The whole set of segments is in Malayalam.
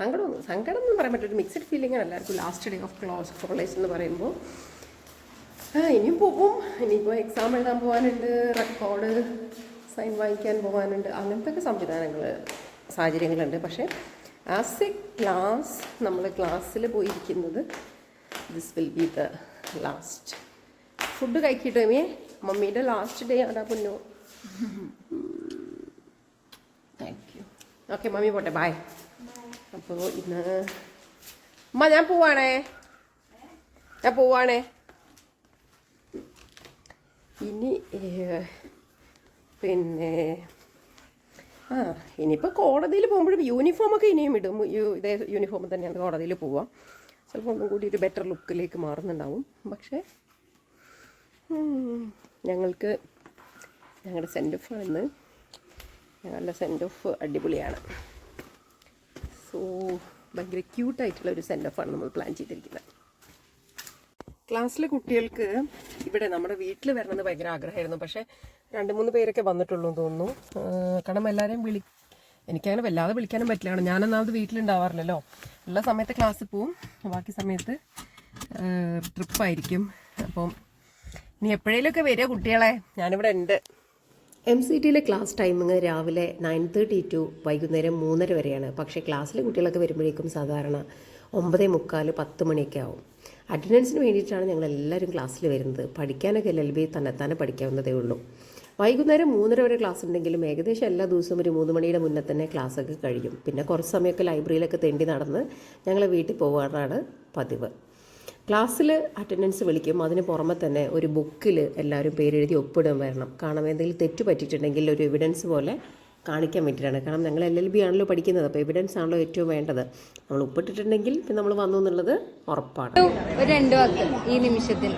സങ്കടം സങ്കടം എന്ന് പറയാൻ പറ്റും മിക്സഡ് ഫീലിംഗ് ആണ് എല്ലാവർക്കും last day of close college എന്ന് പറയുമ്പോൾ. ആ ഇനിയും പോകും ഇനിയിപ്പോൾ എക്സാം എഴുതാൻ പോകാനുണ്ട് റെക്കോർഡ് സൈൻ വാങ്ങിക്കാൻ പോകാനുണ്ട് അങ്ങനത്തെ ഒക്കെ സംവിധാനങ്ങൾ സാഹചര്യങ്ങളുണ്ട്. പക്ഷേ ആസ് എ ക്ലാസ് നമ്മൾ ക്ലാസ്സിൽ പോയിരിക്കുന്നത് this will be the last food കഴിക്കട്ടോ മേ മമ്മിയുടെ ലാസ്റ്റ് ഡേ അതാ പൊന്നു. താങ്ക് യു ഓക്കെ മമ്മി പോട്ടെ. ബായ് അപ്പോൾ ഇന്ന് അമ്മ ഞാൻ പോവാണേ. ഞാൻ പോവാണേ. ഇനി പിന്നെ ആ ഇനിയിപ്പോൾ കോടതിയിൽ പോകുമ്പോഴും യൂണിഫോമൊക്കെ ഇനിയും ഇടും. ഇതേ യൂണിഫോം തന്നെയാണ് കോടതിയിൽ പോവാം. ചിലപ്പോൾ ഒന്നും കൂടി ഒരു ബെറ്റർ ലുക്കിലേക്ക് മാറുന്നുണ്ടാവും. പക്ഷേ ഞങ്ങൾക്ക് ഞങ്ങളുടെ സെൻഡ് ഓഫ് ഇന്ന്. ഞങ്ങളുടെ സെൻഡ് ഓഫ് അടിപൊളിയാണ്. സോ ഭയങ്കര ക്യൂട്ടായിട്ടുള്ള ഒരു സെൻഡ് ആണ് നമ്മൾ പ്ലാൻ ചെയ്തിരിക്കുന്നത്. ക്ലാസ്സിലെ കുട്ടികൾക്ക് ഇവിടെ നമ്മുടെ വീട്ടിൽ വരണമെന്ന് ഭയങ്കര ആഗ്രഹമായിരുന്നു. പക്ഷേ രണ്ട് മൂന്ന് പേരൊക്കെ വന്നിട്ടുള്ളൂ എന്ന് തോന്നുന്നു. കാരണം എല്ലാവരെയും വിളി എനിക്കങ്ങനെ വല്ലാതെ വിളിക്കാനും പറ്റില്ലാണ് ഞാനൊന്നാമത് വീട്ടിലുണ്ടാവാറില്ലല്ലോ. എല്ലാ സമയത്ത് ക്ലാസ്സിൽ പോവും. ബാക്കി സമയത്ത് ട്രിപ്പായിരിക്കും അപ്പം ഇനി എപ്പോഴേലൊക്കെ വരിക കുട്ടികളെ? ഞാനിവിടെ ഉണ്ട്. എം സി ടിയിലെ ക്ലാസ് ടൈമിങ് രാവിലെ നയൻ തേർട്ടി ടു വൈകുന്നേരം മൂന്നര വരെയാണ്. പക്ഷേ ക്ലാസ്സിലെ കുട്ടികളൊക്കെ വരുമ്പോഴേക്കും സാധാരണ ഒമ്പതേ മുക്കാൽ പത്ത് മണിയൊക്കെ ആവും. അറ്റൻഡൻസിന് വേണ്ടിയിട്ടാണ് ഞങ്ങൾ എല്ലാവരും ക്ലാസ്സിൽ വരുന്നത്. പഠിക്കാനൊക്കെ എൽ എൽ ബി തന്നെത്താനെ പഠിക്കാവുന്നതേ ഉള്ളൂ. വൈകുന്നേരം മൂന്നര വരെ ക്ലാസ് ഉണ്ടെങ്കിലും ഏകദേശം എല്ലാ ദിവസവും ഒരു മൂന്ന് മണിയുടെ മുന്നേ തന്നെ ക്ലാസ്സൊക്കെ കഴിയും. പിന്നെ കുറച്ച് സമയമൊക്കെ ലൈബ്രറിയിലൊക്കെ തെണ്ടി നടന്ന് ഞങ്ങൾ വീട്ടിൽ പോകാറാണ് പതിവ്. ക്ലാസ്സിൽ അറ്റൻഡൻസ് വിളിക്കും. അതിന് പുറമെ തന്നെ ഒരു ബുക്കിൽ എല്ലാവരും പേരെഴുതി ഒപ്പിടും വരണം. കാരണം എന്തെങ്കിലും തെറ്റ് പറ്റിയിട്ടുണ്ടെങ്കിൽ ഒരു എവിഡൻസ് പോലെ കാണിക്കാൻ വേണ്ടിയിട്ടാണ്. കാരണം ഞങ്ങൾ എൽ എൽ ബി ആണല്ലോ പഠിക്കുന്നത്. അപ്പോൾ എവിഡൻസ് ആണല്ലോ ഏറ്റവും വേണ്ടത്. നമ്മൾ ഒപ്പിട്ടിട്ടുണ്ടെങ്കിൽ പിന്നെ നമ്മൾ വന്നു എന്നുള്ളത് ഉറപ്പാണ്. ഒരു രണ്ട് വാക്ക് ഈ നിമിഷത്തിൽ.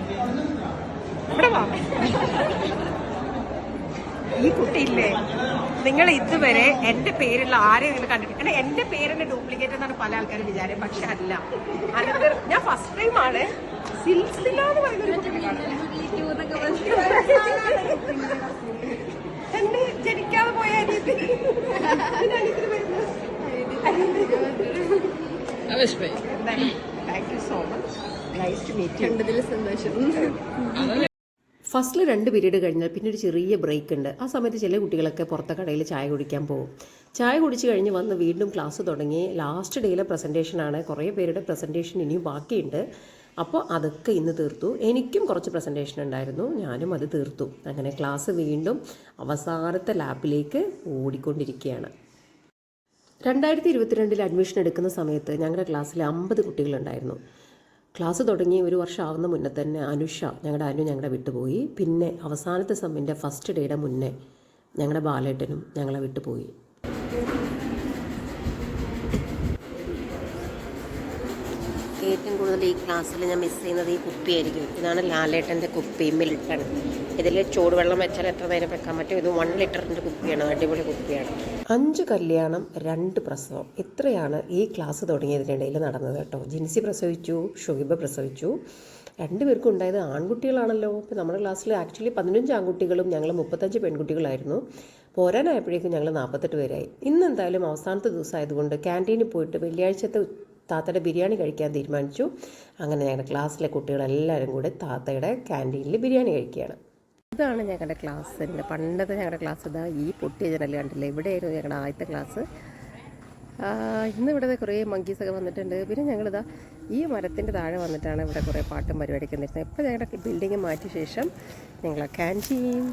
ഈ കുട്ടിയില്ലേ? നിങ്ങൾ ഇതുവരെ എന്റെ പേരുള്ള ആരെങ്കിലും കണ്ടിട്ടുണ്ട് എന്റെ പേരിന്റെ ഡ്യൂപ്ലിക്കേറ്റ് എന്നാണ് പല ആൾക്കാരും വിചാരം പക്ഷെ അല്ല. അനന്തർ ഞാൻ ഫസ്റ്റ് ടൈം ആണ്. സിൽസില എന്ന് പറയുന്ന ഒരു കുട്ടിയെ കാണുന്നത്. എന്നെ ജനിക്കാതെ പോയ thank you so much nice to meet you കണ്ടതിൽ സന്തോഷം. ഫസ്റ്റിൽ രണ്ട് പീരീഡ് കഴിഞ്ഞാൽ പിന്നെ ഒരു ചെറിയ ബ്രേക്ക് ഉണ്ട് ആ സമയത്ത് ചില കുട്ടികളൊക്കെ പുറത്തെ കടയിൽ ചായ കുടിക്കാൻ പോകും. ചായ കുടിച്ച് കഴിഞ്ഞ് വന്ന് വീണ്ടും ക്ലാസ് തുടങ്ങി. ലാസ്റ്റ് ഡേയിലെ പ്രസന്റേഷനാണ് കുറേ പേരുടെ പ്രസന്റേഷൻ ഇനിയും ബാക്കിയുണ്ട്. അപ്പോൾ അതൊക്കെ ഇന്ന് തീർത്തു. എനിക്കും കുറച്ച് പ്രസന്റേഷൻ ഉണ്ടായിരുന്നു. ഞാനും അത് തീർത്തു. അങ്ങനെ ക്ലാസ് വീണ്ടും അവസാനത്തെ ലാപ്പിലേക്ക് ഓടിക്കൊണ്ടിരിക്കുകയാണ്. രണ്ടായിരത്തി ഇരുപത്തിരണ്ടിൽ അഡ്മിഷൻ എടുക്കുന്ന സമയത്ത് ഞങ്ങളുടെ ക്ലാസ്സിൽ അമ്പത് കുട്ടികളുണ്ടായിരുന്നു. ക്ലാസ് തുടങ്ങി ഒരു വർഷം ആവുന്ന മുന്നേ തന്നെ അനുഷ ഞങ്ങളുടെ അനു ഞങ്ങളുടെ വിട്ടുപോയി പിന്നെ അവസാനത്തെ സെമ്മിന്റെ ഫസ്റ്റ് ഡേയുടെ മുന്നേ ഞങ്ങളുടെ ബാലേട്ടനും ഞങ്ങളെ വിട്ടുപോയി ഏറ്റവും കൂടുതൽ ഈ ക്ലാസ്സിൽ ഞാൻ മിസ് ചെയ്യുന്നത് ഈ കുപ്പിയായിരിക്കും. ഇതാണ് ലാലേട്ടന്റെ കുപ്പി മിൽട്ടൺ. ഇതിൽ ചൂടുവെള്ളം വെച്ചാൽ എത്ര നേരം വെക്കാൻ പറ്റും? ഇത് വൺ ലിറ്ററിന്റെ കുപ്പിയാണ് അടിപൊളി കുപ്പിയാണ്. അഞ്ച് കല്യാണം രണ്ട് പ്രസവം. ഇത്രയാണ് ഈ ക്ലാസ് തുടങ്ങിയതിനിടയിൽ നടന്നത് കേട്ടോ. ജിൻസി പ്രസവിച്ചു ഷുഹിബ പ്രസവിച്ചു. രണ്ടുപേർക്കും ഉണ്ടായത് ആൺകുട്ടികളാണല്ലോ. ഇപ്പോൾ നമ്മുടെ ക്ലാസ്സിൽ ആക്ച്വലി പതിനഞ്ച് ആൺകുട്ടികളും ഞങ്ങൾ മുപ്പത്തഞ്ച് പെൺകുട്ടികളായിരുന്നു. പോരാനായപ്പോഴേക്കും ഞങ്ങൾ നാൽപ്പത്തെട്ട് പേരായി. ഇന്ന് എന്തായാലും അവസാനത്തെ ദിവസം ആയതുകൊണ്ട് ക്യാന്റീനിൽ പോയിട്ട് വെള്ളിയാഴ്ചത്തെ താത്തയുടെ ബിരിയാണി കഴിക്കാൻ തീരുമാനിച്ചു. അങ്ങനെ ഞങ്ങളുടെ ക്ലാസ്സിലെ കുട്ടികളെല്ലാവരും കൂടെ താത്തയുടെ ക്യാന്റീനിൽ ബിരിയാണി കഴിക്കുകയാണ്. ഇതാണ് ഞങ്ങളുടെ ക്ലാസ്സിന്റെ പണ്ടത്തെ ഞങ്ങളുടെ ക്ലാസ് ഇതാ ഈ പൊട്ടിയ ജനൽ കണ്ടില്ല? ഇവിടെയായിരുന്നു ഞങ്ങളുടെ ആദ്യത്തെ ക്ലാസ്. ഇന്ന് ഇവിടെ കുറേ മങ്കീസൊക്കെ വന്നിട്ടുണ്ട്. പിന്നെ ഞങ്ങളിതാ ഈ മരത്തിന്റെ താഴെ വന്നിട്ടാണ് ഇവിടെ കുറേ പാട്ടും പരിപാടിയൊക്കെ നിൽക്കുന്നത്. ഇപ്പോൾ ഞങ്ങളുടെ ബിൽഡിങ് മാറ്റിയ ശേഷം ഞങ്ങൾ ക്യാന്റീൻ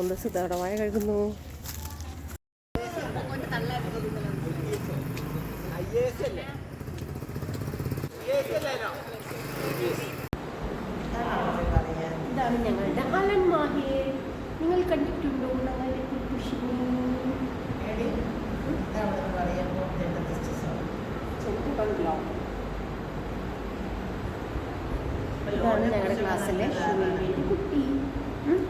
ഒന്ന് സുതാടവായ കഴുകുന്നു ഇതാണ് ഞങ്ങളുടെ അലൻ മാഹിയെ നിങ്ങൾ കണ്ടിട്ടുണ്ടോ ഞങ്ങളുടെ കുട്ടുഷിനെ ഇതാണ് ഞങ്ങളുടെ ക്ലാസ്സിലെ കുട്ടി ഉം.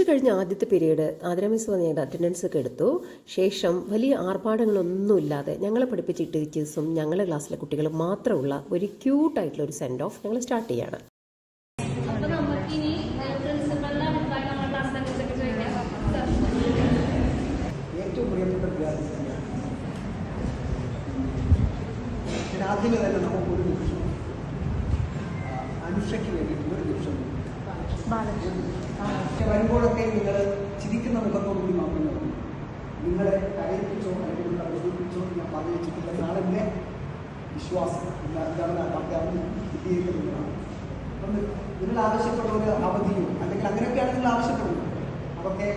ഉച്ച കഴിഞ്ഞ ആദ്യത്തെ പീരീഡ് ആതിര മിസ് വന്ന് ഞങ്ങളുടെ അറ്റൻഡൻസ് ഒക്കെ എടുത്തു. ശേഷം വലിയ ആർഭാടങ്ങളൊന്നുമില്ലാതെ ഞങ്ങളെ പഠിപ്പിച്ച ടീച്ചേഴ്സും ഞങ്ങളുടെ ക്ലാസ്സിലെ കുട്ടികളും മാത്രമുള്ള ഒരു ക്യൂട്ടായിട്ടുള്ള ഒരു സെൻഡ് ഓഫ് ഞങ്ങൾ സ്റ്റാർട്ട് ചെയ്യാണ് അപ്പൊ നമുക്കിനി പ്രിൻസിപ്പലിനെ നമ്മുടെ ക്ലാസ്സിനെ കുറിച്ചൊക്കെ ചോദിക്കാം പ്രിയപ്പെട്ട വിദ്യാർത്ഥികൾ ഞാൻ ആദ്യമേ തന്നെ നമുക്കൊരു നിമിഷം ആ, അനുഷയ്ക്ക് വേണ്ടിയിട്ട് ഒരു നിമിഷം വരുമ്പോഴൊക്കെ നിങ്ങൾ ചിരിക്കുന്ന മുഖത്തോടുകൂടി മാത്രമേ വരൂ. നിങ്ങളെ കരയിപ്പിച്ചോ അല്ലെങ്കിൽ പ്രചോദിപ്പിച്ചോ ഞാൻ പറഞ്ഞു വെച്ചിട്ടില്ല നാളെ എന്റെ വിശ്വാസം ഇല്ല എന്താണ് ഡോക്ടർ അവൻ വിദ്യയിക്കുന്നതാണ് അപ്പം നിങ്ങൾ ആവശ്യപ്പെടുന്ന ഒരു അവധിയോ അല്ലെങ്കിൽ അങ്ങനെയൊക്കെയാണ് നിങ്ങൾ ആവശ്യപ്പെടുന്നത്. അതൊക്കെ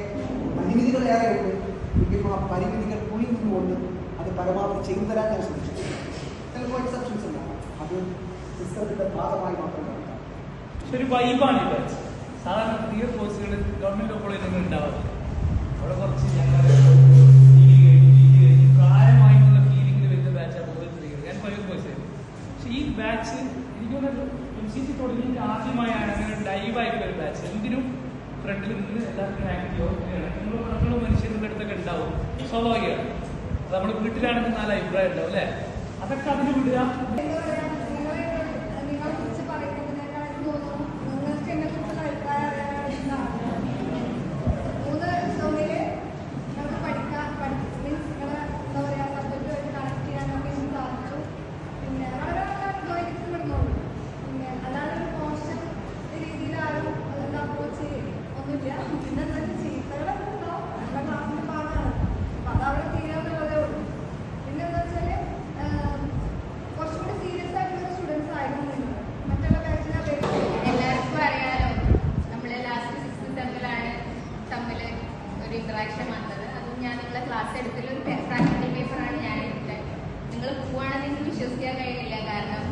പരിമിതികൾ ഏറെയുണ്ട്. എങ്കിലും ആ പരിമിതികൾക്കുള്ളിൽ നിന്നുകൊണ്ട് അത് പരമാവധി ചെയ്തു തരാൻ ഞാൻ ശ്രമിച്ചു ചിലപ്പോൾ എക്സെപ്ഷൻസ് അത് സിസ്റ്റത്തിന്റെ ഭാഗമായി മാത്രം ഈ സാധാരണ പുതിയ കോഴ്സുകൾ ഗവൺമെന്റ് കോളേജിൽ ഉണ്ടാവാറില്ല അവിടെ കുറച്ച് ഞങ്ങൾ ഡിഗ്രി കഴിഞ്ഞ് പി ജി കഴിഞ്ഞ് പ്രായമായിട്ടുള്ള ഫീലിംഗിൽ വരുന്ന ബാച്ചാണ് കൂടുതൽ ചെയ്യുന്നത് ഞാൻ പ്രൈവറ്റ് കോഴ്സ് ആയിരുന്നു പക്ഷെ ഈ ബാച്ച് എനിക്ക് തോന്നുന്നു തുടങ്ങിയിട്ട് ആദ്യമായാണ് അങ്ങനെ ലൈവായിട്ടുള്ള ഒരു ബാച്ച് എന്തിനും ഫ്രണ്ടിൽ നിന്ന് എല്ലാവർക്കും ആക്റ്റീവോ നിങ്ങൾ നമ്മൾ മനുഷ്യരുടെ അടുത്തൊക്കെ ഉണ്ടാവും. സ്വാഭാവികമാണ്. അത് നമ്മുടെ വീട്ടിലാണെങ്കിൽ നല്ല അഭിപ്രായം ഉണ്ടാവും അല്ലേ? അതൊക്കെ അതിന് വിടുക അതവിടെ തീരാന്നുള്ളതേ ഉള്ളൂ പിന്നെന്താ വെച്ചാൽ ആഹ്, കുറച്ചുകൂടി സീരിയസ് ആയിട്ടുള്ള സ്റ്റുഡൻസ് ആയിരുന്നു നിങ്ങൾ മറ്റുള്ള ബാച്ചിനെ അപേക്ഷിച്ച് എല്ലാവർക്കും അറിയാലോ നമ്മളെ ലാസ്റ്റ് സിക്സ് സെമ്മിലാണ് തമ്മിൽ ഒരു ഇന്ററാക്ഷൻ വന്നത് അതും ഞാൻ നിങ്ങളെ ക്ലാസ് എടുത്തിൽ ഒരു പ്രാക്ടിക്കൽ പേപ്പറാണ് ഞാൻ എടുത്തത് നിങ്ങൾ പോവാണെന്ന് എനിക്ക് വിശ്വസിക്കാൻ കഴിയില്ല കാരണം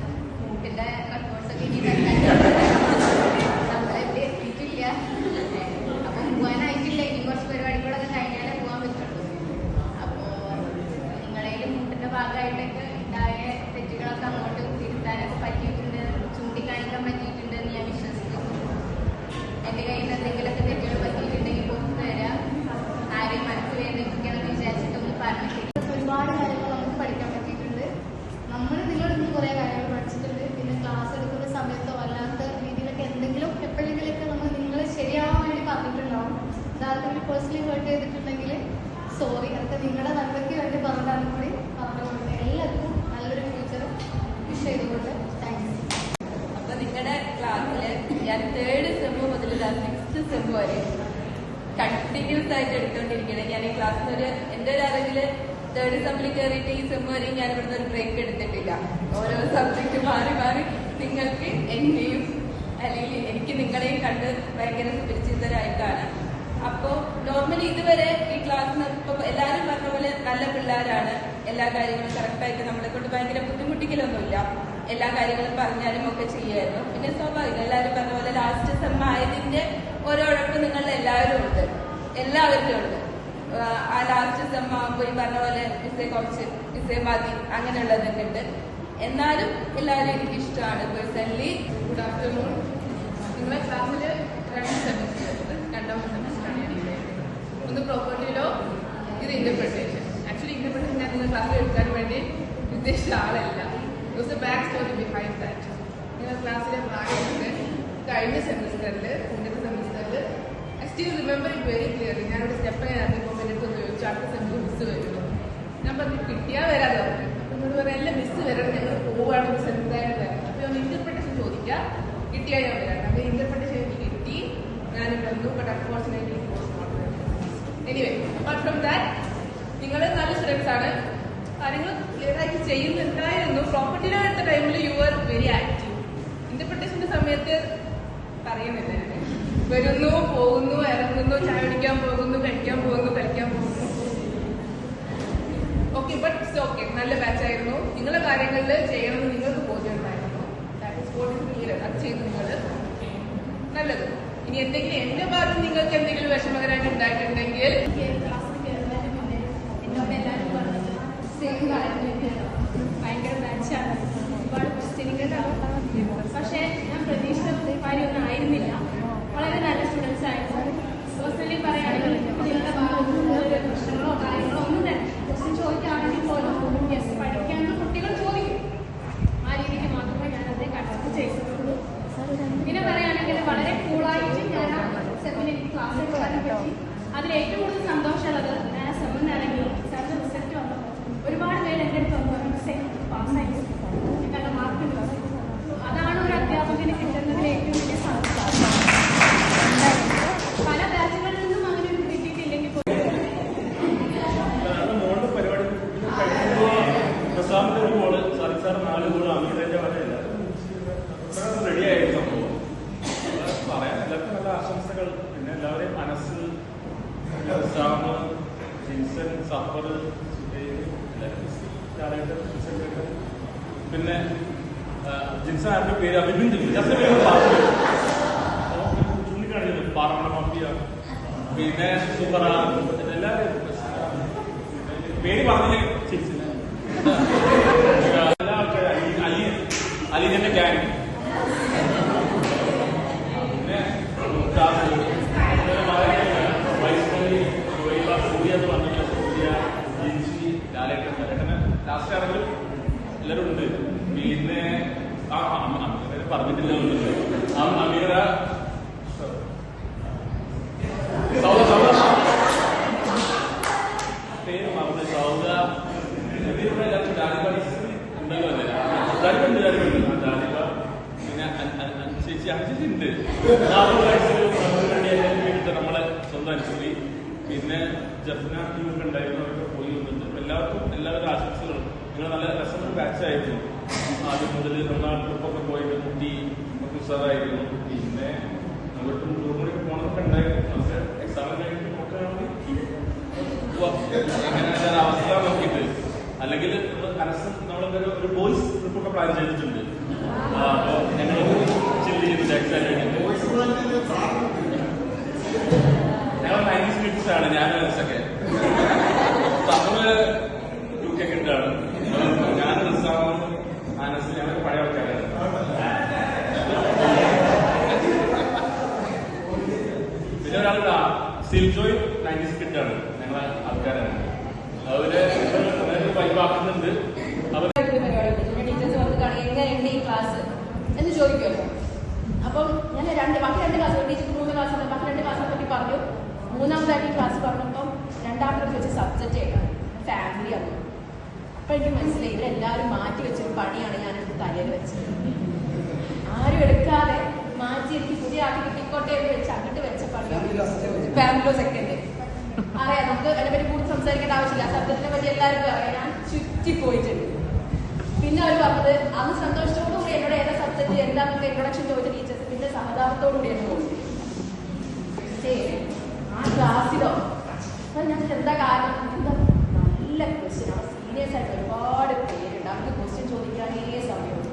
കൂട്ടിന്റെ റെക്കോർഡ്സ് ഒക്കെ ഇനി നമ്മളെവിടെ എത്തിയിട്ടില്ല അപ്പം പോകാനായിട്ടില്ല ഇനി കുറച്ച് പരിപാടികളൊക്കെ കഴിഞ്ഞാലേ പോകാൻ പറ്റുള്ളൂ അപ്പോ നിങ്ങളേലും കൂട്ടിന്റെ ഭാഗമായിട്ടൊക്കെ ഉണ്ടായ തെറ്റുകളൊക്കെ അങ്ങോട്ട് തിരുത്താനൊക്കെ പറ്റിയിട്ടുണ്ട് ചൂണ്ടിക്കാണിക്കാൻ പറ്റിയിട്ടുണ്ട് എന്ന് ഞാൻ വിശ്വസിക്കുന്നു എന്റെ കയ്യിൽ നിന്ന് എന്തെങ്കിലുമൊക്കെ തെറ്റുകൾ പറ്റിയിട്ടുണ്ടെങ്കിൽ പുറത്തു തരാം ആരെയും മനസ്സ് വേദനിപ്പിക്കണം എന്ന് വിചാരിച്ചിട്ടൊന്നും പറഞ്ഞിട്ടില്ല ഒരുപാട് കാര്യങ്ങൾ നമുക്ക് പഠിക്കാൻ പറ്റിയിട്ടുണ്ട് നമ്മൾ നിങ്ങളിൽ നിന്ന് കുറേ കാര്യങ്ങൾ പഠിച്ചിട്ടുണ്ട് പിന്നെ ക്ലാസ് എടുക്കുന്ന സമയത്തോ അല്ലാത്ത രീതിയിലൊക്കെ എന്തെങ്കിലും എപ്പോഴെങ്കിലൊക്കെ നമ്മൾ നിങ്ങൾ ശരിയാവാൻ വേണ്ടി പറഞ്ഞിട്ടുണ്ടാവും യഥാർത്ഥത്തിൽ പേഴ്സണലി ഹേർട്ട് ചെയ്തിട്ടുണ്ടെങ്കിൽ സോറി അതൊക്കെ നിങ്ങളുടെ നന്മയ്ക്ക് വേണ്ടി പറഞ്ഞതാണ് കൂടി പറഞ്ഞുകൊണ്ട് എല്ലാവർക്കും നല്ലൊരു ഫ്യൂച്ചർ വിഷ് ചെയ്തുകൊണ്ട് താങ്ക്സ് അപ്പൊ നിങ്ങളുടെ ക്ലാസ്സിൽ ഞാൻ തേർഡ് സെമ്മ് മുതൽ സിക്സ്ത് സെമ്മ് വരെ കണ്ടിന്യൂസ് ആയിട്ട് എടുത്തുകൊണ്ടിരിക്കുകയാണ് ഞാൻ ഈ ക്ലാസ്സിൽ ഒരു എന്റെ ഒരു അറിവിൽ തേർഡ് സെമ്മിൽ കയറിയിട്ട് ഈ സെമ്മ് വരെയും ഞാൻ ഇവിടുന്ന് ഒരു ബ്രേക്ക് എടുത്തിട്ടില്ല. ഓരോ സബ്ജക്റ്റ് മാറി മാറി നിങ്ങൾക്ക് എന്നെയും അല്ലെങ്കിൽ എനിക്ക് നിങ്ങളെയും കണ്ട് ഭയങ്കര സുപരിചിതരായിട്ടാണ്. അപ്പോ നോർമലി ഇതുവരെ ഈ ക്ലാസ് ഇപ്പൊ എല്ലാവരും പറഞ്ഞ പോലെ നല്ല പിള്ളേരാണ്. എല്ലാ കാര്യങ്ങളും കറക്റ്റായിട്ട് നമ്മളെ കൊണ്ട് ഭയങ്കര ബുദ്ധിമുട്ടിക്കലൊന്നുമില്ല. എല്ലാ കാര്യങ്ങളും പറഞ്ഞാലും ഒക്കെ ചെയ്യായിരുന്നു. പിന്നെ സ്വാഭാവികം എല്ലാവരും പറഞ്ഞ പോലെ ലാസ്റ്റ് സെം ആയതിന്റെ ഓരോ ഉഴപ്പ് നിങ്ങളിൽ എല്ലാവരും ഉണ്ട്. എല്ലാവരിലും ഉണ്ട്. ആ ലാസ്റ്റ് സെം ആകുമ്പോൾ ഈ പറഞ്ഞ പോലെ ഇസേ കുറച്ച് ഇസേ മതി അങ്ങനെയുള്ളതൊക്കെ ഉണ്ട് എന്നാലും എല്ലാവരും എനിക്ക് ഇഷ്ടമാണ് പേഴ്സണലി ഗുഡ് ആഫ്റ്റർനൂൺ. നിങ്ങളെ ക്ലാസ്സിൽ രണ്ട് സെമിസ്റ്റർ രണ്ടാമത്തെ സെമിസ്റ്ററാണ് ഞാൻ ഒന്ന് പ്രോപ്പർട്ടിയിലോ ഇത് ഇന്റർപ്രിട്ടേഷൻ ആക്ച്വലി ഇന്റർപ്രിട്ടേഷൻ ഞാൻ നിങ്ങൾ ക്ലാസ്സിൽ എടുക്കാൻ വേണ്ടി ഉദ്ദേശിച്ച ആളല്ല. Those back story behind that നിങ്ങൾ ക്ലാസ്സിലെ പ്രായമുണ്ട് കഴിഞ്ഞ സെമിസ്റ്ററിൽ ഇന്നത്തെ സെമിസ്റ്ററിൽ I still remember it very clearly ഞാനിവിടെ സ്റ്റെപ്പ് ഞാൻ അടുത്ത് ചോദിച്ചു അടുത്ത മിസ്സ് മിസ് വരുമോ ഞാൻ പറഞ്ഞു കിട്ടിയാൽ വരാതെ പറഞ്ഞു അപ്പം പറയാം എല്ലാം മിസ് വരണം ഞങ്ങൾ പോവുകയാണ് മിസ് എന്തായാലും വരണം. അപ്പൊ ഞാൻ ഇന്റർപ്രിട്ടേഷൻ ചോദിക്കാം കിട്ടിയാൽ ഞാൻ വരാം. അപ്പോൾ ഇന്റർപ്രിട്ടേഷൻ എനിക്ക് കിട്ടി. ഞാൻ വന്നു but unfortunately anyway apart from that നിങ്ങൾ നല്ല സ്റ്റുഡൻസ് ആണ്. കാര്യങ്ങൾ ക്ലിയർ ആയിട്ട് ചെയ്യുന്നുണ്ടായിരുന്നു. പ്രോപ്പർട്ടി ലോ എടുത്ത ടൈമിൽ യു ആർ വെരി ആക്റ്റീവ് ഇന്റർപ്രിട്ടേഷന്റെ സമയത്ത് പറയുന്നില്ല. വരുന്നു പോകുന്നു ഇറങ്ങുന്നു ചായ കുടിക്കാൻ പോകുന്നു കഴിക്കാൻ പോകുന്നു കളിക്കാൻ പോകുന്നു. ഓക്കെ ബട്ട് ഇറ്റ്സ് ഓക്കെ നല്ല ബാച്ച് ആയിരുന്നു. നിങ്ങളുടെ കാര്യങ്ങളിൽ ചെയ്യണമെന്ന് നിങ്ങൾക്ക് ബോധ്യമുണ്ടായിരുന്നു അത് ചെയ്തു നിങ്ങൾ നല്ലത്. ഇനി എന്തെങ്കിലും എന്റെ ഭാഗത്ത് നിങ്ങൾക്ക് എന്തെങ്കിലും വിഷമകരമായിട്ട് ഉണ്ടായിട്ടുണ്ടെങ്കിൽ പക്ഷേ ഞാൻ പ്രതീക്ഷിച്ച കാര്യമൊന്നും ആയിരുന്നില്ല. വളരെ നല്ല സ്റ്റുഡൻസ് ആയിരുന്നു പേഴ്സണലി പറയുകയാണെങ്കിൽ നിങ്ങളുടെ ഭാഗത്ത് നിന്ന് ഒരു പ്രശ്നങ്ങളോ കാര്യങ്ങളോ ഒന്നും തന്നെ ക്വസ്റ്റ്യൻ ചോദിക്കുകയാണെങ്കിൽ പോലും യെസ് പഠിക്കാനുള്ള കുട്ടികൾ ചോദിക്കും ആ രീതിക്ക് മാത്രമേ ഞാനത് കൺസിഡർ ചെയ്തിട്ടുള്ളൂ പിന്നെ പറയുകയാണെങ്കിൽ വളരെ കൂളായിട്ട് ഞാൻ സെമിന് എനിക്ക് ക്ലാസ് എടുക്കാനും പറ്റി അതിൽ ഏറ്റവും കൂടുതൽ സന്തോഷമുള്ളത് ഞാൻ സെമിനാണെങ്കിൽ സാർ സെക്രട്ടറി പിന്നെ ആ, ജിൻസൺ ആരുടെ പേര്? ജസ്റ്റ് പേര് പറഞ്ഞു ചൂണ്ടിക്കാണിച്ചത് പാറമണ മാഫിയ. പിന്നെ സൂപ്പർ എല്ലാവരും പേര് പറഞ്ഞില്ലേ? ചിരിച്ചില്ല. എല്ലാ ആൾക്കാരും അലി അലി അലീജന്റെ ഗ്യാങ് പിന്നെ മുംതാസ്, അങ്ങനെ വളരെ വൈസ് മതി, സുഹൈബ, സൂര്യ എന്ന് പറഞ്ഞില്ല സൂര്യ ജിൻസി ലാലേട്ടൻ ആണെങ്കിലും എല്ലാവരും ഉണ്ട് പിന്നെ ആ അമീറ പറഞ്ഞിട്ടില്ല. ആ വീട്ടിൽ നമ്മളെ സ്വന്തം അനുസരി പിന്നെ ജഫ്ന ടീമൊക്കെ ഉണ്ടായിരുന്നു പോയി വന്നിട്ട്. എല്ലാവർക്കും എല്ലാവരും ആശംസകളും. നിങ്ങൾ നല്ല രസമുള്ള ബാച്ച് ആയിരുന്നു. ആദ്യം മുതൽ നമ്മൾ ട്രിപ്പൊക്കെ പോയിട്ട് കുട്ടി ഒക്കെ പിന്നെ നമ്മൾ ടൂർ കൂടി പോകണമൊക്കെ ഉണ്ടായിരുന്നു നമുക്ക് എക്സാം കഴിഞ്ഞിട്ട് നോക്കുകയാണെങ്കിൽ അവസ്ഥ നോക്കിയിട്ട്. അല്ലെങ്കിൽ കനസ് നമ്മളൊക്കെ ഒരു ബോയ്സ് ട്രിപ്പ് ഒക്കെ പ്ലാൻ ചെയ്തിട്ടുണ്ട്. ആ, അപ്പൊ ഞങ്ങൾ ചില്ല് ചെയ്തിട്ട് എക്സാം ഞങ്ങൾ നയന്റീസ് കിഡ്സ് ആണ് ഞാൻ ഒക്കെ. തമിഴ് ടു കെ കിട്ടാണ് ഞാൻ റിസാമും ആനസ് ഞങ്ങൾക്ക് പഴയ ആൾക്കാരാണ് പിന്നെ ഒരാളുടെ സിൽജോയ് നയന്റീസ് കിട്ടാണ് ഞങ്ങളെ ആൾക്കാരാണ്. അവർ എങ്ങനെയുണ്ട് ഈ ക്ലാസ് എന്ന് ചോദിക്കുമല്ലോ അപ്പം ഞാൻ രണ്ട് ബാക്കി രണ്ട് ക്ലാസ് ടീച്ചർക്ക് മൂന്ന് ക്ലാസ് ബാക്കി രണ്ട് ക്ലാസ്സിനെ പറ്റി പറഞ്ഞു. മൂന്നാമതായിട്ട് ക്ലാസ് പറഞ്ഞപ്പം രണ്ടാമത്തെ വെച്ച് സബ്ജക്റ്റ് ആയിട്ടാണ്. ഫാമിലി ആണ്. അപ്പൊ എനിക്ക് മനസ്സിലായി ഇവരെല്ലാവരും മാറ്റി വെച്ചൊരു പണിയാണ് ഞാൻ എടുത്ത് തലയിൽ വെച്ചത്. ആരും എടുക്കാതെ മാറ്റി എനിക്ക് പുതിയ ആക്കി കിട്ടിക്കോട്ടെ എന്ന് വെച്ച് അങ്ങോട്ട് വെച്ച ബാംഗ്ലൂർ ഫാമിലോ സെക്കൻഡ് അറിയാം നമുക്ക് അതിനെപ്പറ്റി കൂടുതൽ സംസാരിക്കേണ്ട ആവശ്യമില്ല. സബ്ജക്റ്റിനെ പറ്റി എല്ലാവർക്കും അറിയാം. ഞാൻ ചുറ്റി പോയിട്ടുണ്ട്. പിന്നെ അവർ പറഞ്ഞത് അന്ന് സന്തോഷത്തോടു കൂടി എന്നോട് ഏതാ സബ്ജക്ട് എന്താണെന്നൊക്കെ ഇൻട്രൊഡക്ഷൻ ചോദിച്ച ടീച്ചേഴ്സ് പിന്നെ സഹതാപത്തോടു കൂടി എന്നെ പക്ഷേ ആ ക്ലാസ്സിലോ ഞങ്ങൾക്ക് ഞാൻ എന്താ കാരണം എന്താ നല്ല ക്വസ്റ്റ്യൻ അവിടെ സീരിയസ് ആയിട്ട് ഒരുപാട് പേരുണ്ട് അവർക്ക് ക്വസ്റ്റ്യൻ ചോദിക്കാനേ സമയമുള്ളൂ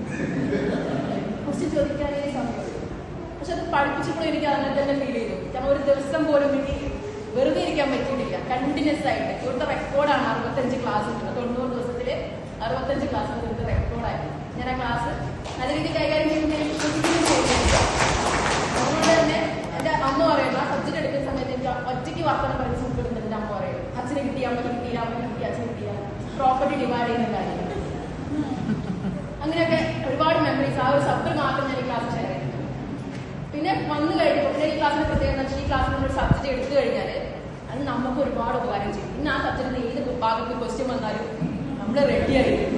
ക്വസ്റ്റ്യൻ ചോദിക്കാനേ സമയമുള്ളൂ പക്ഷെ അത് പഠിപ്പിച്ചപ്പോൾ എനിക്ക് അങ്ങനെ തന്നെ ഫീൽ ചെയ്തു. കാരണം ഒരു ദിവസം പോലും എനിക്ക് വെറുതെ ഇരിക്കാൻ പറ്റിയിട്ടില്ല. കണ്ടിന്യൂസ് ആയിട്ട്. ഇവിടുത്തെ റെക്കോർഡാണ് അറുപത്തഞ്ച് ക്ലാസ് ഉണ്ട് തൊണ്ണൂറ് ദിവസത്തിൽ അറുപത്തഞ്ച് ക്ലാസ് ഇവിടുത്തെ റെക്കോർഡായിരുന്നു ഞാൻ ആ ക്ലാസ് നല്ല രീതിയിൽ കൈകാര്യം ചെയ്യുന്ന എനിക്ക് വിശ്വസിക്കുകയും ചെയ്യുന്നു അതുകൊണ്ട് തന്നെ എന്റെ അമ്മ പറയുന്നു ആ സബ്ജക്ട് എടുക്കുന്ന സമയത്ത് എനിക്ക് ഒറ്റയ്ക്ക് വർത്തമാനം പറയുന്ന സുഖപ്പെടുന്നത് എന്റെ അമ്മ പറയും അച്ഛനെ കിട്ടി അമ്മയ്ക്ക് കിട്ടിയില്ല അമ്മയ്ക്ക് കിട്ടി അച്ഛന് കിട്ടിയില്ല പ്രോപ്പർട്ടി ഡിവൈഡ് ചെയ്യുന്ന കാര്യങ്ങൾ അങ്ങനെയൊക്കെ ഒരുപാട് മെമ്മറീസ് ആ ഒരു സബ്ജക്ട് മാത്രം ഞാൻ ഈ ക്ലാസ് ഷെയർ ചെയ്യുന്നു പിന്നെ വന്നു കഴിഞ്ഞു പിന്നെ ഈ ക്ലാസ്സിന് വെച്ചാൽ ഈ ക്ലാസ്സിൽ ഒരു സബ്ജക്ട് എടുത്തു കഴിഞ്ഞാൽ അത് നമുക്ക് ഒരുപാട് ഉപകാരം ചെയ്യും. ഇന്ന് ആ സബ്ജക്റ്റിൽ ഏത് ഭാഗത്ത് ക്വസ്റ്റ്യൻ വന്നാലും നമ്മൾ റെഡി ആയിരിക്കും.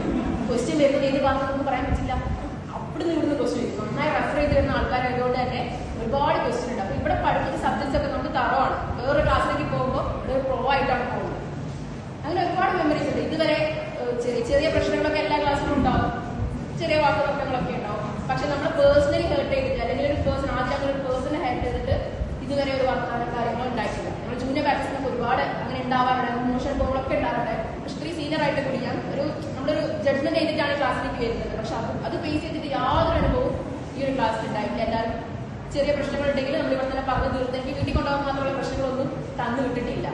ക്വസ്റ്റ്യൻ വരുന്നത് ഏത് ഭാഗത്തൊന്നും പറയാൻ പറ്റില്ല. അവിടെ നിന്ന് ഇവിടുന്ന് ക്വസ്റ്റ്യൻ വരും നന്നായി റെഫർ ചെയ്ത് വരുന്ന ആൾക്കാരായതുകൊണ്ട് തന്നെ ഒരുപാട് ക്വസ്റ്റ്യൻ ഉണ്ട്. അപ്പൊ ഇവിടെ പഠിക്കുന്ന സബ്ജക്ട്സ് ഒക്കെ നമുക്ക് തറവാണ്. വേറൊരു ക്ലാസ്സിലേക്ക് പോകുമ്പോൾ ഒരു പ്രോ ആയിട്ടാണ് പോകുന്നത്. അങ്ങനെ ഒരുപാട് മെമ്മറീസ് ഉണ്ട്. ഇതുവരെ ചെറിയ ചെറിയ പ്രശ്നങ്ങളൊക്കെ എല്ലാ ക്ലാസ്സിലും ഉണ്ടാവും. ചെറിയ വാക്കുതർക്കങ്ങളൊക്കെ ഉണ്ടാവും. പക്ഷെ നമ്മൾ പേഴ്സണലി ഹേർട്ട് ചെയ്തിട്ട് അല്ലെങ്കിൽ ഒരു പേഴ്സൺ ആദ്യം അങ്ങനെ ഒരു പേഴ്സണെ ഹേർട്ട് ചെയ്തിട്ട് ഇതുവരെ ഒരു വർത്തമാന കാര്യങ്ങൾ ഉണ്ടായിട്ടില്ല. നമ്മൾ ജൂനിയർ ബാറ്റ്സ്മാൻ ഒരുപാട് അങ്ങനെ ഉണ്ടാവാറുണ്ട്. മോശം ബോളൊക്കെ ഉണ്ടാവാറുണ്ട്. പക്ഷെ ഇത്രയും സീനിയർ ആയിട്ട് കൂടി ഞാൻ ഒരു നമ്മളൊരു ജഡ്ജ്മെന്റ് ചെയ്തിട്ടാണ് ക്ലാസ്സിലേക്ക് വരുന്നത്. പക്ഷെ അത് അത് ഫേസ് ചെയ്തിട്ട് യാതൊരു അനുഭവവും ഈ ഒരു ക്ലാസ്സിൽ ഉണ്ടായിട്ടില്ല. എല്ലാവരും ചെറിയ പ്രശ്നങ്ങളുണ്ടെങ്കിൽ നമ്മൾ ഇവിടെ തന്നെ പറഞ്ഞു തീർത്ത്. എനിക്ക് വീട്ടിൽ കൊണ്ടുപോകാൻ മാത്രമുള്ള പ്രശ്നങ്ങളൊന്നും തന്നു വിട്ടിട്ടില്ല.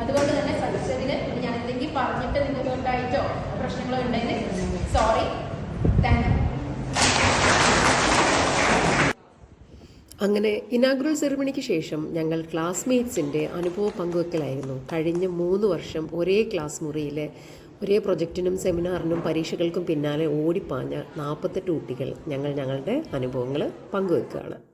അതുകൊണ്ട് തന്നെ സദസ്യത്തിന് ഞാൻ എന്തെങ്കിലും പറഞ്ഞിട്ട് നിങ്ങൾക്ക് ഉണ്ടായിട്ടോ പ്രശ്നങ്ങളോ ഉണ്ടെങ്കിൽ സോറി താങ്ക് യു അങ്ങനെ ഇനാഗ്രൽ സെറിമണിക്ക് ശേഷം ഞങ്ങൾ ക്ലാസ്മേറ്റ്സിന്റെ അനുഭവ പങ്കുവെക്കലായിരുന്നു. കഴിഞ്ഞ മൂന്ന് വർഷം ഒരേ ക്ലാസ് മുറിയിൽ ഒരേ പ്രൊജക്റ്റിനും സെമിനാറിനും പരീക്ഷകൾക്കും പിന്നാലെ ഓടിപ്പാഞ്ഞ നാൽപ്പത്തെട്ട് കുട്ടികൾ ഞങ്ങൾ ഞങ്ങളുടെ അനുഭവങ്ങൾ പങ്കുവെക്കുകയാണ്.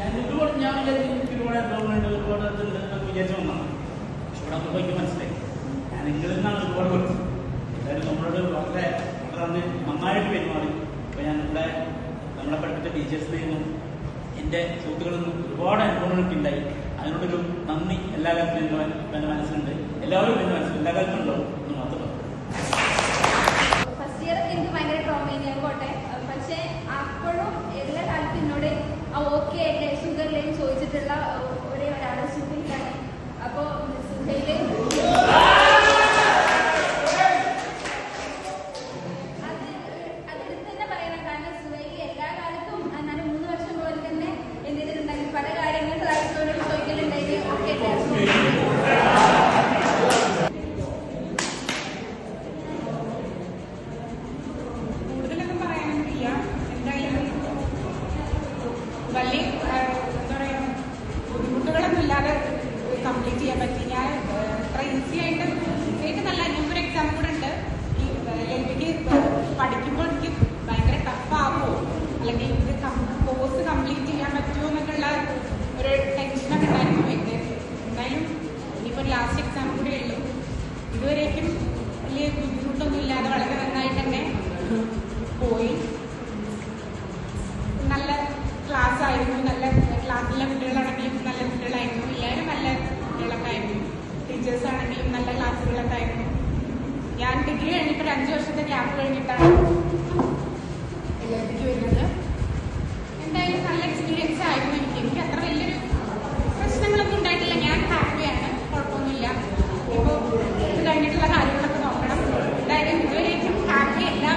ഞാൻ ഞാൻ ഒരുപാട് മനസ്സിലായി. ഞാൻ എല്ലാവരും നമ്മളോട് വളരെ നന്നായിട്ട് പെരുമാറി. ഞാൻ ഇവിടെ നമ്മളെ പഠിപ്പിച്ച ഒരുപാട് അതിനോടൊരു നന്ദി. എല്ലാ കാലത്തും എന്റെ മനസ്സിലുണ്ട് എല്ലാവരും എന്റെ മനസ്സിൽ എല്ലാ കാലത്തും ഡിഗ്രി കഴിഞ്ഞിട്ട് ഒരു അഞ്ച് വർഷത്തെ ഗ്യാപ്പ് കഴിഞ്ഞിട്ടാണ് എല്ലാത്തിലേക്ക് വരുന്നത് എന്തായാലും നല്ല എക്സ്പീരിയൻസ് ആയിരുന്നു എനിക്ക് എനിക്ക് അത്ര വലിയൊരു പ്രശ്നങ്ങളൊന്നും ഉണ്ടായിട്ടില്ല ഞാൻ ഹാപ്പിയാണ് കുഴപ്പമൊന്നുമില്ല ഇപ്പോൾ ഇത് കഴിഞ്ഞിട്ടുള്ള കാര്യങ്ങളൊക്കെ നോക്കണം എന്തായാലും ഇതുവരേക്കും ഹാപ്പി എല്ലാ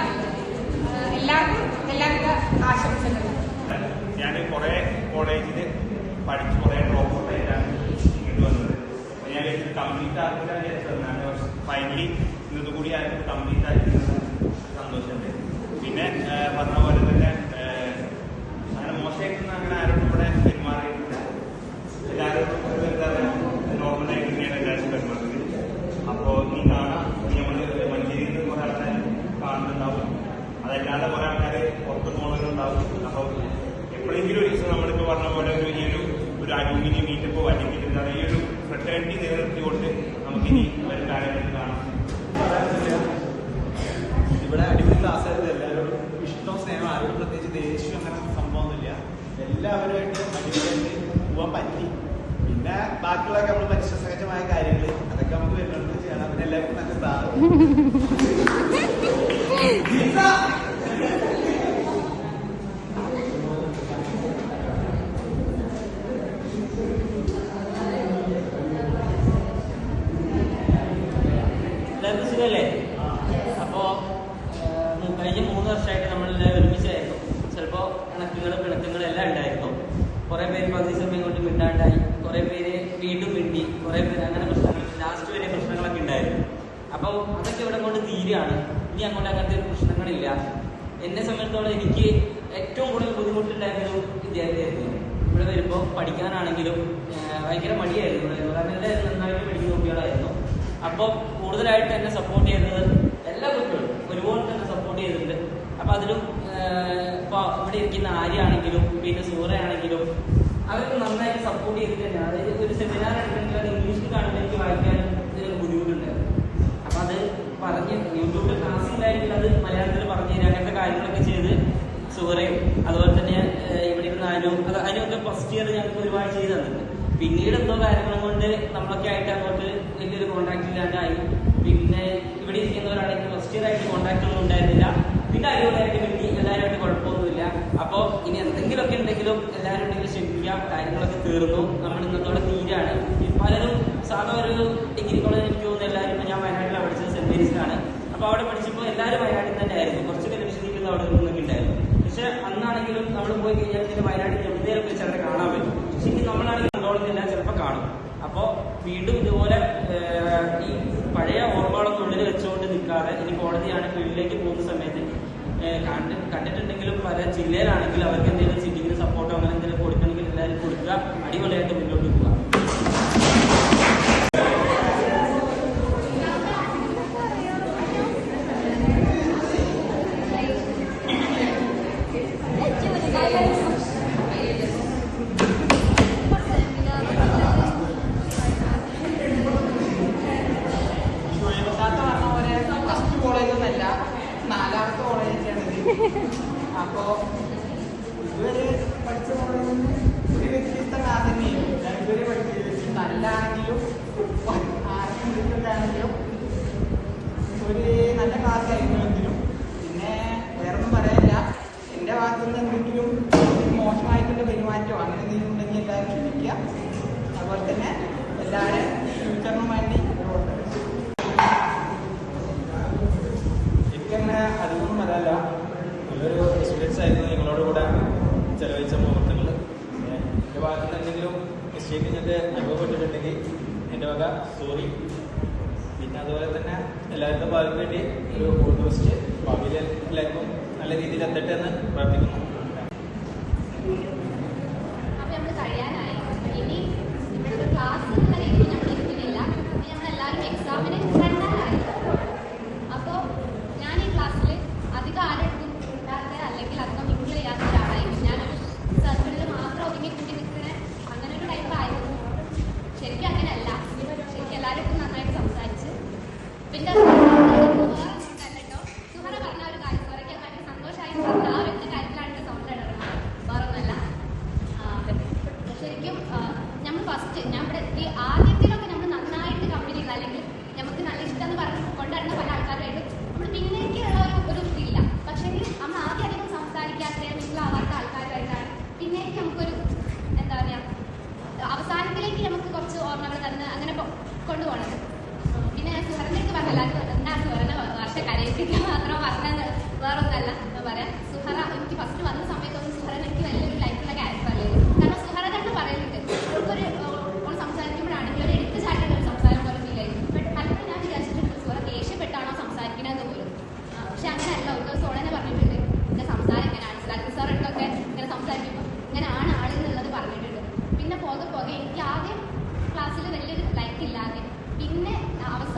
ആ, എല്ലാവർക്കും എല്ലാവിധ ആശംസകളും ഞാൻ കുറേ കോളേജിൽ പഠിച്ച് കുറേ ഡ്രോപ്പ് ഔട്ട് ആയിട്ടാണ് ഇങ്ങോട്ട് വന്നത് അപ്പോൾ ഞാൻ ഇത് കംപ്ലീറ്റ് ആക്കില്ല വിചാരിച്ചതാണ് പക്ഷെ ഫൈനലി ഇന്നത് കൂടി ആയിട്ട് കംപ്ലീറ്റ് ആക്കിയത് സന്തോഷമുണ്ട് പിന്നെ ആ, പറഞ്ഞ പോലെ തന്നെ ആ, അങ്ങനെ മോശമായിട്ടൊന്നും അങ്ങനെ ആരോടും ഇവിടെ പെരുമാറിയിട്ടില്ല എല്ലാവരോടും ഒരു എന്താ പറയുക നോർമലായിട്ട് തന്നെയാണ് എല്ലാവരും പെരുമാറുന്നത് അപ്പോൾ നീ കാണാം നീ നമ്മൾ മഞ്ചേരിയിൽ നിന്ന് കുറേ ആൾക്കാർ കാണുന്നുണ്ടാവും അതല്ലാതെ കുറെ ആൾക്കാർ പുറത്ത് പോകുന്നവരുണ്ടാവും അപ്പോൾ എപ്പോഴെങ്കിലും ഒരു ദിവസം നമ്മളിപ്പോൾ പറഞ്ഞ പോലെ ഒരു ഈ ഒരു ഒരു അലൂമിനിയം മീറ്റപ്പോ അല്ലെങ്കിൽ എന്താ പറയുക ഈ ഒരു ഫ്രട്ടേണിറ്റി നിലനിർത്തിക്കൊണ്ട് നമുക്കിനി വരും കാലങ്ങളിൽ കാണാം. ഇവിടെ അടിപൊളി ക്ലാസ് ആയിരുന്നു. എല്ലാവരും ഇഷ്ടം സ്നേഹം ആരോടും പ്രത്യേകിച്ച് ദേഷ്യം അങ്ങനെ സംഭവമൊന്നുമില്ല. എല്ലാവരുമായിട്ട് അടിപൊളിയായിട്ട് പോവാൻ പറ്റി. പിന്നെ ബാക്കിയുള്ളതൊക്കെ നമ്മൾ മനുഷ്യ സഹജമായ കാര്യങ്ങൾ അതൊക്കെ നമുക്ക് വരുന്നുണ്ട് ചെയ്യണം പിന്നെ എല്ലാവർക്കും നല്ല സ്ഥാനം എല്ലാവർക്കും സുഖമല്ലേ അപ്പോൾ കഴിഞ്ഞ മൂന്ന് വർഷമായിട്ട് നമ്മളെല്ലാം ഒരുമിച്ചായിരുന്നു ചിലപ്പോൾ ഇണക്കങ്ങളും പിണക്കങ്ങളും എല്ലാം ഉണ്ടായിരുന്നു കുറേ പേര് പകുതി സമയം കൊണ്ട് മിണ്ടാണ്ടായി കുറേ പേര് വീണ്ടും മിണ്ടി കുറേ പേര് അങ്ങനെ പ്രശ്നങ്ങൾ ലാസ്റ്റ് വരെ പ്രശ്നങ്ങളൊക്കെ ഉണ്ടായിരുന്നു അപ്പോൾ അതൊക്കെ ഇവിടെ കൊണ്ട് തീരുകയാണ്. ഇനി അങ്ങോട്ട് അങ്ങനത്തെ ഒരു പ്രശ്നങ്ങളില്ല. എന്നെ സംബന്ധിച്ചോളം എനിക്ക് ഏറ്റവും കൂടുതൽ ബുദ്ധിമുട്ടുണ്ടായിരുന്ന വിദ്യാർത്ഥിയായിരുന്നു ഇവിടെ വരുമ്പോൾ പഠിക്കാനാണെങ്കിലും ഭയങ്കര മടിയായിരുന്നു. ഇവിടെ. നന്നായിട്ട് പഠിക്കുന്ന കുട്ടികളായിരുന്നു. അപ്പോൾ കൂടുതലായിട്ട് എന്നെ സപ്പോർട്ട് ചെയ്തത് എല്ലാ കുട്ടികളും ഒരുപോലെ തന്നെ സപ്പോർട്ട് ചെയ്തിട്ടുണ്ട് അപ്പോൾ അതിലും ഇപ്പോൾ ഇവിടെ ഇരിക്കുന്ന ആര്യാണെങ്കിലും പിന്നെ സൂറയാണെങ്കിലും അവർക്ക് നന്നായിട്ട് സപ്പോർട്ട് ചെയ്തിട്ടുണ്ട് അതായത് ഒരു സെമിനാർ എടുക്കണമെങ്കിൽ അത് ഇംഗ്ലീഷിൽ കാണുമ്പോൾ എനിക്ക് വായിക്കാൻ ഇതിന് ബുദ്ധിമുട്ടുണ്ടായിരുന്നു അപ്പം അത് പറഞ്ഞ് യൂട്യൂബിൽ ക്ലാസ് ഉണ്ടായിരുന്നെങ്കിൽ അത് മലയാളത്തിൽ പറഞ്ഞു തരിക അങ്ങനത്തെ കാര്യങ്ങളൊക്കെ ചെയ്ത് സുഹറയും അതുപോലെ തന്നെ ഇവിടെ ഇരുന്ന് അനു അത് അനുവൊക്കെ ഫസ്റ്റ് ഇയർ ഞങ്ങൾക്ക് ഒരുപാട് ചെയ്ത് തന്നിട്ടുണ്ട്. പിന്നീട് എന്തോ കാര്യങ്ങൾ കൊണ്ട് നമ്മളൊക്കെ ആയിട്ട് അങ്ങോട്ട് വലിയൊരു കോണ്ടാക്ട് ഇല്ലാണ്ടായി. പിന്നെ ഇവിടെ ഇരിക്കുന്നവരാണെങ്കിൽ ഫസ്റ്റ് ഇയർ ആയിട്ട് കോണ്ടാക്ട് ഒന്നും ഉണ്ടായിരുന്നില്ല. പിന്നെ അനുവായിട്ട് കിട്ടി എല്ലാവരുമായിട്ട് കുഴപ്പമൊന്നുമില്ല. അപ്പോൾ ഇനി എന്തെങ്കിലുമൊക്കെ ഉണ്ടെങ്കിലും എല്ലാവരും ഉണ്ടെങ്കിൽ ക്ഷമിക്കുക കാര്യങ്ങളൊക്കെ തീർന്നു. നമ്മൾ ഇന്നത്തോടെ തീരാണ്. പലരും സാധാ ഒരു ഡിഗ്രി കോളേജ് എനിക്ക് തോന്നുന്നു എല്ലാവരും ഞാൻ വയനാട്ടിലാണ് പഠിച്ചത് സെന്റ് മേരീസിലാണ് അപ്പോൾ അവിടെ പഠിച്ചപ്പോൾ എല്ലാവരും വയനാട്ടിൽ തന്നെ ആയിരുന്നു ലക്ഷ്യദ്വീപിൽ അവിടെ നിന്നൊക്കെ ഉണ്ടായിരുന്നു. പക്ഷെ അന്നാണെങ്കിലും നമ്മൾ പോയി കഴിഞ്ഞാൽ പിന്നെ വയനാട്ടിൽ എവിടെയൊക്കെ വെച്ച് കാണാൻ പറ്റും. പക്ഷെ ഇനി നമ്മളാണെങ്കിൽ കണ്ടോളുന്നില്ല ചിലപ്പോൾ കാണും. അപ്പോൾ വീണ്ടും ഇതുപോലെ ഈ പഴയ ഓർമ്മകളൊന്നും ഉള്ളിൽ വെച്ചുകൊണ്ട് നിൽക്കാതെ ഇനി കോടതിയാണ് ഫീൽഡിലേക്ക് പോകുന്ന സമയത്ത് കണ്ടിട്ടുണ്ടെങ്കിലും പല ജില്ലയിലാണെങ്കിലും അവർക്ക് എന്തെങ്കിലും സിറ്റിങ്ങിന് സപ്പോർട്ടോ അങ്ങനെ എന്തെങ്കിലും കൊടുക്കണമെങ്കിൽ എല്ലാവരും കൊടുക്കുക. അടിപൊളിയായിട്ട് മുന്നോട്ട് നല്ലൊരു എക്സ്പീരിയൻസ് നിങ്ങളോട് കൂടെ ചെലവഴിച്ച മുഹൂർത്തങ്ങൾ എന്റെ എന്തെങ്കിലും മിസ്റ്റേക്ക് ഞങ്ങൾക്ക് അനുഭവപ്പെട്ടിട്ടുണ്ടെങ്കിൽ എന്റെ വക സോറി പിന്നെ അതുപോലെ തന്നെ എല്ലാവരുടെ ഭാഗത്ത് വേണ്ടി ഒരു ഫോട്ടോസ്റ്റ് ഭാവിയിൽ എല്ലാവർക്കും നല്ല രീതിയിൽ എത്തട്ടെ എന്ന് പ്രാർത്ഥിക്കുന്നു. ശരിക്കും നമ്മൾ ഫസ്റ്റ് ഞാൻ ഇവിടെ എത്തി ആദ്യത്തിലൊക്കെ നമ്മൾ നന്നായിട്ട് കമ്പനി ചെയ്യുന്ന അല്ലെങ്കിൽ നമുക്ക് നല്ല ഇഷ്ടം എന്ന് പറഞ്ഞ് കൊണ്ടുവരുന്ന പല ആൾക്കാരായിട്ട് നമ്മൾ പിന്നേക്കുള്ള ഒരു ഒരു ഇതില്ല. പക്ഷേ നമ്മൾ ആദ്യം അധികം സംസാരിക്കാത്ത മിങ്കിളാവാത്ത ആൾക്കാരുമായിട്ടാണ് പിന്നേക്ക് നമുക്കൊരു എന്താ പറയുക അവസാനത്തിലേക്ക് നമുക്ക് കുറച്ച് ഓർമ്മകൾ തന്ന് അങ്ങനെ കൊണ്ടുപോകണത് പിന്നെ ഞാൻ സുഹൃത്തിലേക്ക് പറഞ്ഞല്ലോ അത് എന്താ സുഹൃത്ത് വർഷ കരയിപ്പിക്കാൻ മാത്രം പറഞ്ഞത് വേറൊന്നല്ല. അവസാനം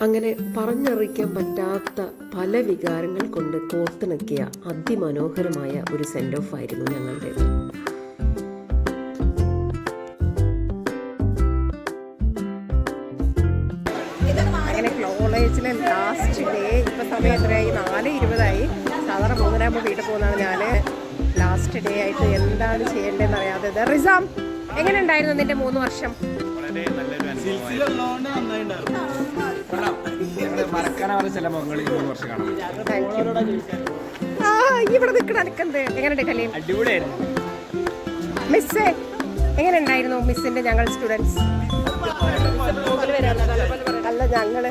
അങ്ങനെ പറഞ്ഞറിയിക്കാൻ പറ്റാത്ത പല വികാരങ്ങൾ കൊണ്ട് കോർത്തിണക്കിയ അതിമനോഹരമായ ഒരു സെൻഡ് ഓഫ് ആയിരുന്നു ഞങ്ങളുടേത് അങ്ങനെ കോളേജിലെ ലാസ്റ്റ് ഡേ ഇപ്പം സമയം എത്രയായി? നാല് ഇരുപതായി. സാധാരണ മൂന്നരാകുമ്പോൾ വീട്ടിൽ പോകുന്നതാണ് ഞാൻ ലാസ്റ്റ് ഡേ ആയിട്ട് എന്താണ് ചെയ്യേണ്ടതെന്ന് അറിയാതെ റിസാം എങ്ങനെ ഉണ്ടായിരുന്നു നിന്റെ മൂന്ന് വർഷം? വളരെ നല്ലൊരു അനുഭവം മറക്കാനാവാത്ത ചില മുഖങ്ങൾ ഈ മൂന്ന് വർഷം കാണാം ആ ഇവിടെ നിൽക്കണ എനിക്കെന്ത് എങ്ങനെയുണ്ട് കലീം അടിപൊളിയായിരുന്നു മിസ്സേ എങ്ങനെ ഉണ്ടായിരുന്നു മിസ്സിന്റെ ഞങ്ങൾ സ്റ്റുഡൻസ് അല്ല ഞങ്ങൾ